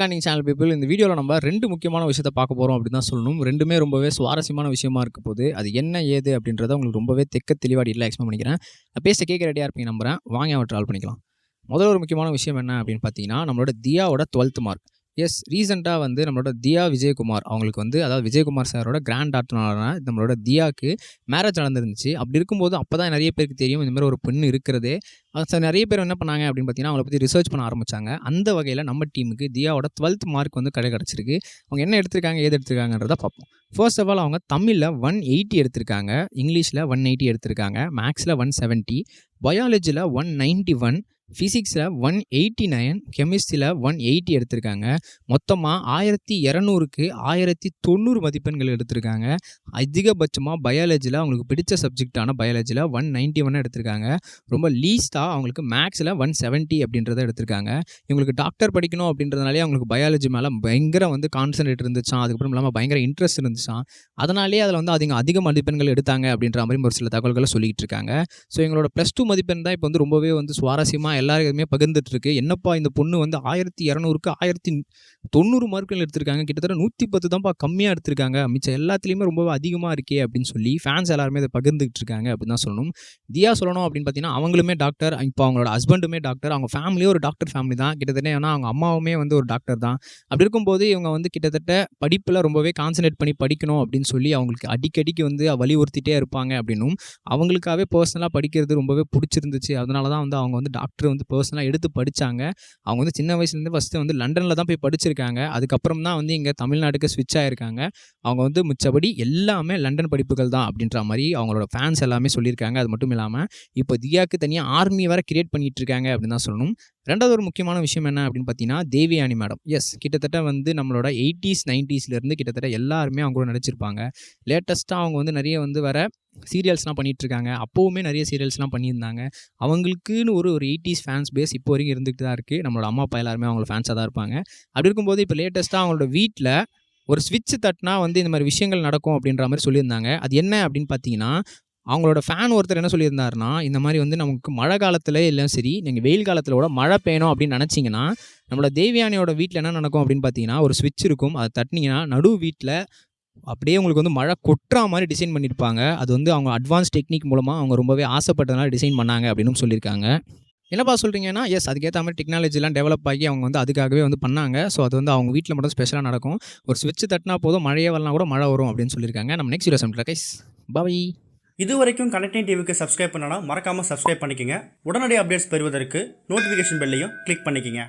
காண்டிங் channel people இந்த வீடியோவில் நம்ம ரெண்டு முக்கியமான விஷயத்த பார்க்க போகிறோம் அப்படின்னு தான் சொல்லணும். ரெண்டுமே ரொம்பவே சுவாரஸ்யமான விஷயமா இருக்க போது அது என்ன ஏது அப்படின்றத உங்களுக்கு ரொம்பவே தெக்க தெளிவாக இல்லை எக்ஸ்பிளைன் பண்ணிக்கிறேன். பேச கேட்க ரெடியாக இருப்பீங்க நம்புறேன். வாங்க அவன் ட்ரால் பண்ணிக்கலாம். முதல்ல ஒரு முக்கியமான விஷயம் என்ன அப்படின்னு பார்த்தீங்கன்னா நம்மளோட தியாவோட டுவெல்த் மார்க் எஸ் ரீசெண்டாக வந்து நம்மளோட தியா விஜயகுமார் அவங்களுக்கு வந்து அதாவது விஜயகுமார் சாரோட கிராண்ட் டாக்டரான நம்மளோட தியாவுக்கு மேரேஜ் நடந்துருந்துச்சு. அப்படி இருக்கும்போது அப்போ தான் நிறைய பேருக்கு தெரியும் இந்த மாதிரி ஒரு பெண் இருக்கிறதே. சார் நிறைய பேர் என்ன பண்ணாங்க அப்படின்னு பார்த்தீங்கன்னா அவங்கள பற்றி ரிசர்ச் பண்ண ஆரம்பிச்சாங்க. அந்த வகையில் நம்ம டீமுக்கு தியாவோட டுவெல்த் மார்க் வந்து கடை கிடச்சிருக்கு. அவங்க என்ன எடுத்திருக்காங்க ஏது எடுத்திருக்காங்கன்றத பார்ப்போம். ஃபர்ஸ்ட் ஆஃப் ஆல் அவங்க தமிழில் ஒன் எயிட்டி எடுத்திருக்காங்க. இங்கிலீஷில் ஒன் எயிட்டி எடுத்திருக்காங்க. மேக்ஸில் ஒன் செவன்ட்டி பயாலஜியில் ஒன் நைன்ட்டி ஒன் ஃபிசிக்ஸில் ஒன் எயிட்டி நைன் கெமிஸ்ட்ரியில் ஒன் எயிட்டி எடுத்திருக்காங்க. மொத்தமாக ஆயிரத்தி இரநூறுக்கு ஆயிரத்தி தொண்ணூறு மதிப்பெண்கள் எடுத்திருக்காங்க. அதிகபட்சமாக பயாலஜியில் அவங்களுக்கு பிடிச்ச சப்ஜெக்டான பயாலஜியில் ஒன் நைன்ட்டி ஒன் எடுத்திருக்காங்க. ரொம்ப லீஸ்ட்டாக அவங்களுக்கு மேக்ஸில் ஒன் செவன்ட்டி அப்படின்றத எடுத்திருக்காங்க. இவங்களுக்கு டாக்டர் படிக்கணும் அப்படின்றதுனாலே அவங்களுக்கு பயாலஜி மேலே பயங்கர வந்து கான்சன்ட்ரேட் இருந்துச்சான் அதுக்கப்புறம் இல்லாமல் பயங்கர இன்ட்ரெஸ்ட் இருந்துச்சான் அதனாலே அதில் வந்து அதிக அதிக மதிப்பெண்கள் எடுத்தாங்க அப்படின்ற மாதிரி ஒரு சில தகவல்களை சொல்லிக்கிட்டு இருக்காங்க. ஸோ எங்களோட ப்ளஸ் டூ மதிப்பெண் தான் இப்போ வந்து ரொம்பவே வந்து சுவாரஸ்யமாக எல்லாருக்குமே பகிர்ந்துட்டு இருக்கு என்னப்பா இந்த பொண்ணு வந்து ஆயிரத்தி இரநூறுக்கு ஆயிரத்தி தொண்ணூறு மார்க்குகள் எடுத்திருக்காங்க. கிட்டத்தட்ட நூற்றி பத்து தான்ப்பா கம்மியாக எடுத்திருக்காங்க. மிச்சம் எல்லாத்துலேயுமே ரொம்பவே அதிகமாக இருக்கே அப்படின்னு சொல்லி ஃபேன்ஸ் எல்லாருமே இதை பகிர்ந்துகிட்டு இருக்காங்க அப்படின்னு தான் சொல்லணும். தியா சொல்லணும் அப்படின்னு பார்த்தீங்கன்னா அவங்களுமே டாக்டர் இப்போ அவங்களோட ஹஸ்பண்டுமே டாக்டர் அவங்க ஃபேமிலியும் ஒரு டாக்டர் ஃபேமிலி தான். கிட்டத்தட்ட ஏன்னா அவங்க அம்மாவுமே வந்து ஒரு டாக்டர் தான். அப்படி இருக்கும்போது இவங்க வந்து கிட்டத்தட்ட படிப்பில் ரொம்பவே கான்சன்ட்ரேட் பண்ணி படிக்கணும் அப்படின்னு சொல்லி அவங்களுக்கு அடிக்கடிக்கு வந்து வலியுறுத்திட்டே இருப்பாங்க அப்படின்னும் அவங்களுக்காகவே பர்சனலாக படிக்கிறது ரொம்பவே பிடிச்சிருந்துச்சு. அதனால தான் வந்து அவங்க வந்து டாக்டர் வந்து பர்சனலாக எடுத்து படித்தாங்க அவங்க வந்து சின்ன வயசுலேருந்து ஃபஸ்ட்டு வந்து லண்டனில் தான் போய் படிச்சிருக்காங்க. அதுக்கப்புறம் தான் வந்து இங்கே தமிழ்நாட்டுக்கு ஸ்விட்ச் ஆகிருக்காங்க அவங்க வந்து மிச்சபடி எல்லாமே லண்டன் படிப்புகள் தான் அப்படின்ற மாதிரி அவங்களோட ஃபேன்ஸ் எல்லாமே சொல்லியிருக்காங்க. அது மட்டும் இல்லாமல் இப்போ தியாக்கு தனியாக ஆர்மி வேறு கிரியேட் பண்ணிட்டு இருக்காங்க அப்படின்னு தான் சொல்லணும். ரெண்டாவது ஒரு முக்கியமான விஷயம் என்ன அப்படின்னு பார்த்தீங்கன்னா தேவியானி மேடம் எஸ் கிட்டத்தட்ட வந்து நம்மளோட எயிட்டிஸ் நைன்ட்டீஸ்லேருந்து கிட்டத்தட்ட எல்லாருமே அவங்க கூட நடிச்சிருப்பாங்க. லேட்டஸ்ட்டாக அவங்க வந்து நிறைய வந்து வர சீரியல்ஸ்லாம் பண்ணிகிட்ருக்காங்க இருக்காங்க அப்போவுமே நிறைய சீரியல்ஸ்லாம் பண்ணியிருந்தாங்க. அவங்களுக்குன்னு ஒரு ஒரு எயிட்டிஸ் ஃபேன்ஸ் பேஸ் இப்போ வரைக்கும் இருந்துகிட்டு தான் இருக்குது நம்மளோட அம்மா அப்பா எல்லாருமே அவங்கள ஃபேன்ஸாக தான் இருப்பாங்க. அப்படி இருக்கும்போது இப்போ லேட்டஸ்ட்டாக அவங்களோட வீட்டில் ஒரு ஸ்விட்ச் தட்டினா வந்து இந்த மாதிரி விஷயங்கள் நடக்கும் அப்படின்ற மாதிரி சொல்லியிருந்தாங்க. அது என்ன அப்படின்னு பார்த்தீங்கன்னா அவங்களோட ஃபேன் ஒருத்தர் என்ன சொல்லியிருந்தாருன்னா இந்த மாதிரி வந்து நமக்கு மழை காலத்தில் இல்லை சரி நீங்கள் வெயில் காலத்தில் கூட மழை பெய்யணும் அப்படின்னு நினச்சிங்கன்னா நம்மளோட தேவியானியோட வீட்டில் என்ன நடக்கும் அப்படின்னு பார்த்தீங்கன்னா ஒரு ஸ்விட்ச் இருக்கும். அதை தட்டினீங்கன்னா நடு வீட்டில் அப்படியே உங்களுக்கு வந்து மழை கொட்டுற மாதிரி டிசைன் பண்ணியிருப்பாங்க. அது வந்து அவங்க அட்வான்ஸ் டெக்னிக் மூலமாக அவங்க ரொம்பவே ஆசைப்பட்டதுனால டிசைன் பண்ணாங்க அப்படின்னு சொல்லியிருக்காங்க. என்னப்பா சொல்கிறீங்கன்னா எஸ் அதுக்கேற்ற மாதிரி டெக்னாலஜிலாம் டெவலப் ஆகி அவங்க வந்து அதுக்காகவே வந்து பண்ணாங்க. ஸோ அது வந்து அவங்க வீட்டில் மட்டும் ஸ்பெஷலாக நடக்கும். ஒரு சுவிட்ச் தட்டினா போதும் மழையே வரலாம் கூட மழை வரும் அப்படின்னு சொல்லியிருக்காங்க. நம்ம நெக்ஸ்ட் வீடியோ சமைக்கலாம் கைஸ் பாய் இது வரைக்கும் கனெக்டிங் டிவிக்கு சப்ஸ்கிரைப் பண்ணனா மறக்காமல் சப்ஸ்கிரைப் பண்ணிக்கங்க. உடனடி அப்டேட்ஸ் பெறுவதற்கு நோட்டிஃபிகேஷன் பெல்லையும் கிளிக் பண்ணிக்கோங்க.